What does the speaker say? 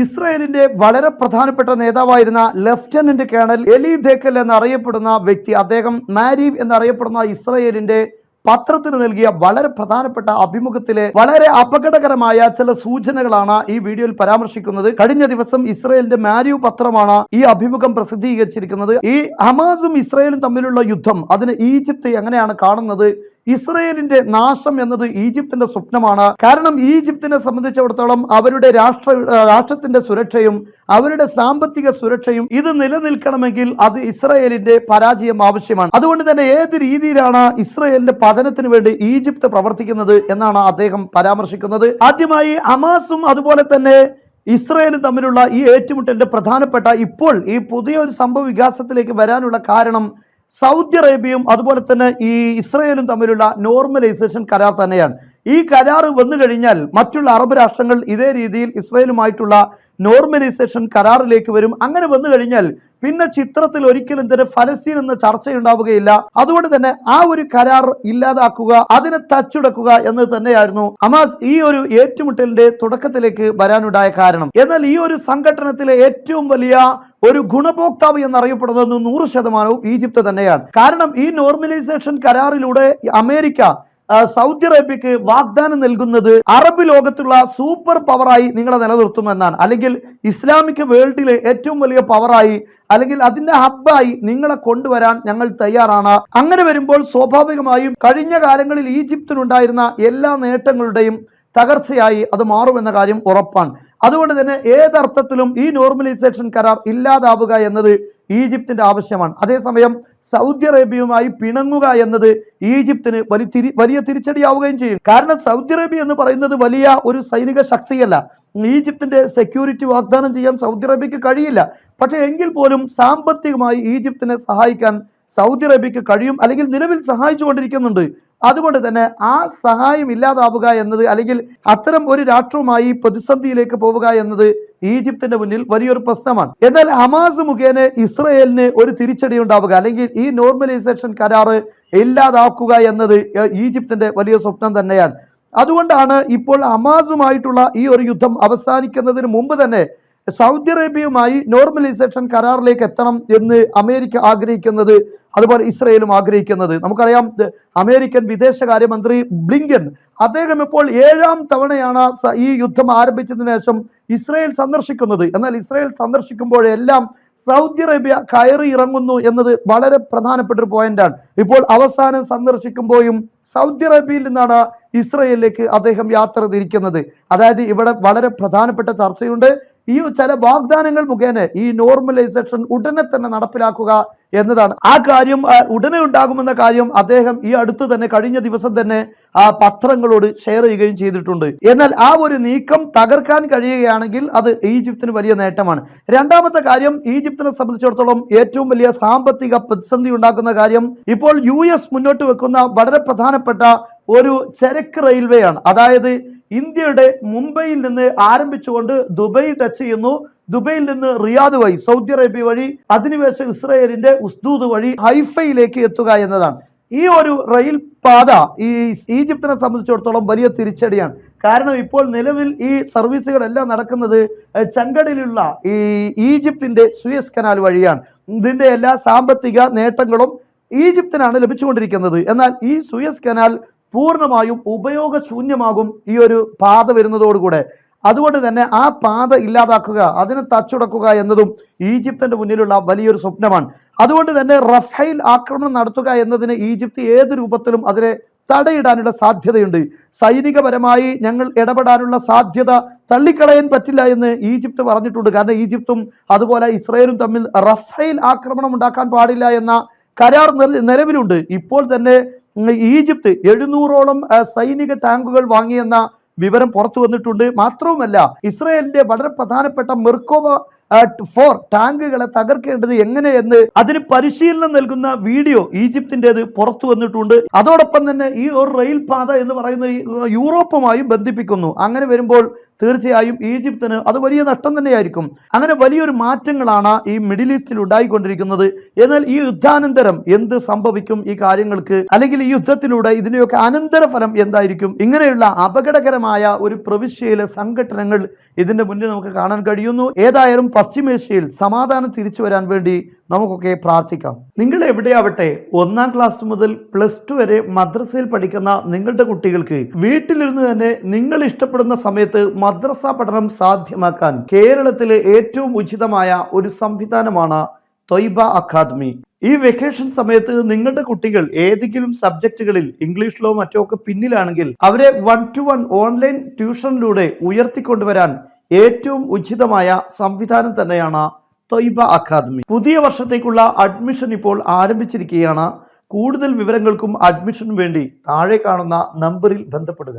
ഇസ്രായേലിന്റെ വളരെ പ്രധാനപ്പെട്ട നേതാവായിരുന്ന ലെഫ്റ്റനന്റ് കേണൽ എലി ദേക്കൽ എന്നറിയപ്പെടുന്ന വ്യക്തി അദ്ദേഹം മാരീവ് എന്നറിയപ്പെടുന്ന ഇസ്രായേലിന്റെ പത്രത്തിന് നൽകിയ വളരെ പ്രധാനപ്പെട്ട അഭിമുഖത്തിലെ വളരെ അപകടകരമായ ചില സൂചനകളാണ് ഈ വീഡിയോയിൽ പരാമർശിക്കുന്നത്. കഴിഞ്ഞ ദിവസം ഇസ്രയേലിന്റെ മാരിയു പത്രമാണ് ഈ അഭിമുഖം പ്രസിദ്ധീകരിച്ചിരിക്കുന്നത്. ഈ ഹമാസും ഇസ്രയേലും തമ്മിലുള്ള യുദ്ധം അതിന് ഈജിപ്ത് എങ്ങനെയാണ് കാണുന്നത്? ഇസ്രയേലിന്റെ നാശം എന്നത് ഈജിപ്തിന്റെ സ്വപ്നമാണ്. കാരണം ഈജിപ്തിനെ സംബന്ധിച്ചിടത്തോളം അവരുടെ രാഷ്ട്ര രാഷ്ട്രത്തിന്റെ സുരക്ഷയും അവരുടെ സാമ്പത്തിക സുരക്ഷയും ഇത് നിലനിൽക്കണമെങ്കിൽ അത് ഇസ്രയേലിന്റെ പരാജയം ആവശ്യമാണ്. അതുകൊണ്ട് തന്നെ ഏത് രീതിയിലാണ് ഇസ്രയേലിന്റെ പതനത്തിന് വേണ്ടി ഈജിപ്ത് പ്രവർത്തിക്കുന്നത് എന്നാണ് അദ്ദേഹം പരാമർശിക്കുന്നത്. ആദ്യമായി അമാസും അതുപോലെ തന്നെ ഇസ്രയേലും തമ്മിലുള്ള ഈ ഏറ്റുമുട്ടലിന്റെ പ്രധാനപ്പെട്ട ഇപ്പോൾ ഈ പുതിയൊരു സംഭവ വികാസത്തിലേക്ക് വരാനുള്ള കാരണം സൗദി അറേബ്യയും അതുപോലെ തന്നെ ഈ ഇസ്രയേലും തമ്മിലുള്ള നോർമലൈസേഷൻ കരാർ തന്നെയാണ്. ഈ കരാർ വന്നു കഴിഞ്ഞാൽ മറ്റുള്ള അറബ് രാഷ്ട്രങ്ങൾ ഇതേ രീതിയിൽ ഇസ്രയേലുമായിട്ടുള്ള നോർമലൈസേഷൻ കരാറിലേക്ക് വരും. അങ്ങനെ വന്നു കഴിഞ്ഞാൽ പിന്നെ ചിത്രത്തിൽ ഒരിക്കലും തന്നെ ഫലസ്തീൻ എന്ന ചർച്ചയുണ്ടാവുകയില്ല. അതുകൊണ്ട് തന്നെ ആ ഒരു കരാർ ഇല്ലാതാക്കുക അതിനെ തച്ചുടക്കുക എന്ന് തന്നെയായിരുന്നു അമാസ് ഈ ഒരു ഏറ്റുമുട്ടലിന്റെ തുടക്കത്തിലേക്ക് വരാനുണ്ടായ കാരണം. എന്നാൽ ഈ ഒരു സംഘടനത്തിലെ ഏറ്റവും വലിയ ഒരു ഗുണഭോക്താവ് എന്നറിയപ്പെടുന്നത് നൂറ് ശതമാനവും ഈജിപ്ത് തന്നെയാണ്. കാരണം ഈ നോർമലൈസേഷൻ കരാറിലൂടെ അമേരിക്ക സൗദി അറേബ്യക്ക് വാഗ്ദാനം നൽകുന്നത് അറബ് ലോകത്തുള്ള സൂപ്പർ പവറായി നിങ്ങളെ നിലനിർത്തുമെന്നാണ്. അല്ലെങ്കിൽ ഇസ്ലാമിക് വേൾഡിലെ ഏറ്റവും വലിയ പവറായി അല്ലെങ്കിൽ അതിന്റെ ഹബ്ബായി നിങ്ങളെ കൊണ്ടുവരാൻ ഞങ്ങൾ തയ്യാറാണ്. അങ്ങനെ വരുമ്പോൾ സ്വാഭാവികമായും കഴിഞ്ഞ കാലങ്ങളിൽ ഈജിപ്തിനുണ്ടായിരുന്ന എല്ലാ നേട്ടങ്ങളുടെയും തകർച്ചയായി അത് മാറുമെന്ന കാര്യം ഉറപ്പാണ്. അതുകൊണ്ട് തന്നെ ഏതർത്ഥത്തിലും ഈ നോർമലൈസേഷൻ കരാർ ഇല്ലാതാവുക എന്നത് ഈജിപ്തിന്റെ ആവശ്യമാണ്. അതേസമയം സൗദി അറേബ്യയുമായി പിണങ്ങുക എന്നത് ഈജിപ്തിന് വലിയ തിരി വലിയ തിരിച്ചടിയാവുകയും ചെയ്യും. കാരണം സൗദി അറേബ്യ എന്ന് പറയുന്നത് വലിയ ഒരു സൈനിക ശക്തിയല്ല. ഈജിപ്തിന്റെ സെക്യൂരിറ്റി വാഗ്ദാനം ചെയ്യാൻ സൗദി അറേബ്യക്ക് കഴിയില്ല. പക്ഷേ എങ്കിൽ പോലും സാമ്പത്തികമായി ഈജിപ്തിനെ സഹായിക്കാൻ സൗദി അറേബ്യക്ക് കഴിയും അല്ലെങ്കിൽ നിലവിൽ സഹായിച്ചുകൊണ്ടിരിക്കുന്നുണ്ട്. അതുകൊണ്ട് തന്നെ ആ സഹായം ഇല്ലാതാവുക എന്നത് അല്ലെങ്കിൽ അത്തരം ഒരു രാഷ്ട്രവുമായി പ്രതിസന്ധിയിലേക്ക് പോവുക എന്നത് ഈജിപ്തിന്റെ മുന്നിൽ വലിയൊരു പ്രശ്നമാണ്. എന്നാൽ ഹമാസ് മുഖേന ഇസ്രയേലിന് ഒരു തിരിച്ചടി ഉണ്ടാവുക അല്ലെങ്കിൽ ഈ നോർമലൈസേഷൻ കരാറ് ഇല്ലാതാക്കുക എന്നത് ഈജിപ്തിന്റെ വലിയ സ്വപ്നം തന്നെയാണ്. അതുകൊണ്ടാണ് ഇപ്പോൾ ഹമാസുമായിട്ടുള്ള ഈ ഒരു യുദ്ധം അവസാനിക്കുന്നതിന് മുമ്പ് തന്നെ സൗദി അറേബ്യയുമായി നോർമലൈസേഷൻ കരാറിലേക്ക് എത്തണം എന്ന് അമേരിക്ക ആഗ്രഹിക്കുന്നത് അതുപോലെ ഇസ്രയേലും ആഗ്രഹിക്കുന്നത്. നമുക്കറിയാം അമേരിക്കൻ വിദേശകാര്യമന്ത്രി ബ്ലിങ്കൻ അദ്ദേഹം ഇപ്പോൾ ഏഴാം തവണയാണ് ഈ യുദ്ധം ആരംഭിച്ചതിന് ശേഷം ഇസ്രയേൽ സന്ദർശിക്കുന്നത്. എന്നാൽ ഇസ്രയേൽ സന്ദർശിക്കുമ്പോഴെല്ലാം സൗദി അറേബ്യ കയറി ഇറങ്ങുന്നു എന്നത് വളരെ പ്രധാനപ്പെട്ട ഒരു പോയിന്റാണ്. ഇപ്പോൾ അവസാനം സന്ദർശിക്കുമ്പോഴും സൗദി അറേബ്യയിൽ നിന്നാണ് ഇസ്രയേലിലേക്ക് അദ്ദേഹം യാത്ര തിരിക്കുന്നത്. അതായത് ഇവിടെ വളരെ പ്രധാനപ്പെട്ട ചർച്ചയുണ്ട്. ഈ ചില വാഗ്ദാനങ്ങൾ മുഖേന ഈ നോർമലൈസേഷൻ ഉടനെ തന്നെ നടപ്പിലാക്കുക എന്നതാണ്. ആ കാര്യം ഉടനെ ഉണ്ടാകുമെന്ന കാര്യം അദ്ദേഹം ഈ അടുത്ത് തന്നെ കഴിഞ്ഞ ദിവസം തന്നെ ആ പത്രങ്ങളോട് ഷെയർ ചെയ്യുകയും ചെയ്തിട്ടുണ്ട്. എന്നാൽ ആ ഒരു നീക്കം തകർക്കാൻ കഴിയുകയാണെങ്കിൽ അത് ഈജിപ്തിന് വലിയ നേട്ടമാണ്. രണ്ടാമത്തെ കാര്യം ഈജിപ്തിനെ സംബന്ധിച്ചിടത്തോളം ഏറ്റവും വലിയ സാമ്പത്തിക പ്രതിസന്ധി ഉണ്ടാക്കുന്ന കാര്യം ഇപ്പോൾ യു മുന്നോട്ട് വെക്കുന്ന വളരെ പ്രധാനപ്പെട്ട ഒരു ചരക്ക് റെയിൽവേ ആണ് അതായത് ഇന്ത്യയുടെ മുംബൈയിൽ നിന്ന് ആരംഭിച്ചുകൊണ്ട് ദുബൈ ടച്ച് ചെയ്യുന്നു. ദുബൈയിൽ നിന്ന് റിയാദ് വഴി സൗദി അറേബ്യ വഴി അധിനിവേശ ഇസ്രയേലിന്റെ ഉസ്ദൂദ് വഴി ഹൈഫയിലേക്ക് എത്തുക എന്നതാണ്. ഈ ഒരു റെയിൽ പാത ഈ ഈജിപ്തിനെ സംബന്ധിച്ചിടത്തോളം വലിയ തിരിച്ചടിയാണ്. കാരണം ഇപ്പോൾ നിലവിൽ ഈ സർവീസുകളെല്ലാം നടക്കുന്നത് ചങ്കടിലുള്ള ഈ ഈജിപ്തിന്റെ സുയസ് കനാൽ വഴിയാണ്. ഇതിന്റെ എല്ലാ സാമ്പത്തിക നേട്ടങ്ങളും ഈജിപ്തിനാണ് ലഭിച്ചുകൊണ്ടിരിക്കുന്നത്. എന്നാൽ ഈ സുയസ് കനാൽ പൂർണമായും ഉപയോഗശൂന്യമാകും ഈ ഒരു പാത വരുന്നതോടുകൂടെ. അതുകൊണ്ട് തന്നെ ആ പാത ഇല്ലാതാക്കുക അതിനെ തച്ചുടക്കുക എന്നതും ഈജിപ്തിന്റെ മുന്നിലുള്ള വലിയൊരു സ്വപ്നമാണ്. അതുകൊണ്ട് തന്നെ റഫേൽ ആക്രമണം നടത്തുക എന്നതിന് ഈജിപ്ത് ഏത് രൂപത്തിലും അതിനെ തടയിടാനുള്ള സാധ്യതയുണ്ട്. സൈനികപരമായി ഞങ്ങൾ ഇടപെടാനുള്ള സാധ്യത തള്ളിക്കളയാൻ പറ്റില്ല എന്ന് ഈജിപ്ത് പറഞ്ഞിട്ടുണ്ട്. കാരണം ഈജിപ്തും അതുപോലെ ഇസ്രയേലും തമ്മിൽ റഫേൽ ആക്രമണം ഉണ്ടാക്കാൻ പാടില്ല എന്ന കരാർ നിലവിലുണ്ട്. ഇപ്പോൾ തന്നെ ഈജിപ്ത് എഴുന്നൂറോളം സൈനിക ടാങ്കുകൾ വാങ്ങിയെന്ന വിവരം പുറത്തു വന്നിട്ടുണ്ട്. മാത്രവുമല്ല ഇസ്രയേലിന്റെ വളരെ പ്രധാനപ്പെട്ട മെർക്കോവ ഫോർ ടാങ്കുകളെ തകർക്കേണ്ടത് എങ്ങനെയെന്ന് അതിന് പരിശീലനം നൽകുന്ന വീഡിയോ ഈജിപ്തിന്റെത് പുറത്തു വന്നിട്ടുണ്ട്. അതോടൊപ്പം തന്നെ ഈ ഒരു റെയിൽ പാത എന്ന് പറയുന്നത് യൂറോപ്പുമായും ബന്ധിപ്പിക്കുന്നു. അങ്ങനെ വരുമ്പോൾ തീർച്ചയായും ഈജിപ്തിന് അത് വലിയ നഷ്ടം തന്നെയായിരിക്കും. അങ്ങനെ വലിയൊരു മാറ്റങ്ങളാണ് ഈ മിഡിൽ ഈസ്റ്റിൽ ഉണ്ടായിക്കൊണ്ടിരിക്കുന്നത്. എന്നാൽ ഈ യുദ്ധാനന്തരം എന്ത് സംഭവിക്കും ഈ കാര്യങ്ങൾക്ക്? അല്ലെങ്കിൽ ഈ യുദ്ധത്തിലൂടെ ഇതിന്റെയൊക്കെ അനന്തരഫലം എന്തായിരിക്കും? ഇങ്ങനെയുള്ള അപകടകരമായ ഒരു പ്രവിശ്യയിലെ സംഘടനകൾ ഇതിന്റെ മുന്നിൽ നമുക്ക് കാണാൻ കഴിയുന്നു. ഏതായാലും പശ്ചിമേഷ്യയിൽ സമാധാനം തിരിച്ചു വരാൻ വേണ്ടി നമുക്കൊക്കെ പ്രാർത്ഥിക്കാം. നിങ്ങൾ എവിടെയാവട്ടെ ഒന്നാം ക്ലാസ് മുതൽ പ്ലസ് ടു വരെ മദ്രസയിൽ പഠിക്കുന്ന നിങ്ങളുടെ കുട്ടികൾക്ക് വീട്ടിലിരുന്ന് തന്നെ നിങ്ങൾ ഇഷ്ടപ്പെടുന്ന സമയത്ത് മദ്രസ പഠനം സാധ്യമാക്കാൻ കേരളത്തിലെ ഏറ്റവും ഉചിതമായ ഒരു സംവിധാനമാണ് തൊയ്ബ അക്കാദമി. ഈ വെക്കേഷൻ സമയത്ത് നിങ്ങളുടെ കുട്ടികൾ ഏതെങ്കിലും സബ്ജക്റ്റുകളിൽ ഇംഗ്ലീഷിലോ മറ്റോ ഒക്കെ പിന്നിലാണെങ്കിൽ അവരെ വൺ ടു വൺ ഓൺലൈൻ ട്യൂഷനിലൂടെ ഉയർത്തിക്കൊണ്ടുവരാൻ ഏറ്റവും ഉചിതമായ സംവിധാനം തന്നെയാണ് തൊയ്ബ അക്കാദമി. പുതിയ വർഷത്തേക്കുള്ള അഡ്മിഷൻ ഇപ്പോൾ ആരംഭിച്ചിരിക്കുകയാണ്. കൂടുതൽ വിവരങ്ങൾക്കും അഡ്മിഷനും വേണ്ടി താഴെ കാണുന്ന നമ്പറിൽ ബന്ധപ്പെടുക.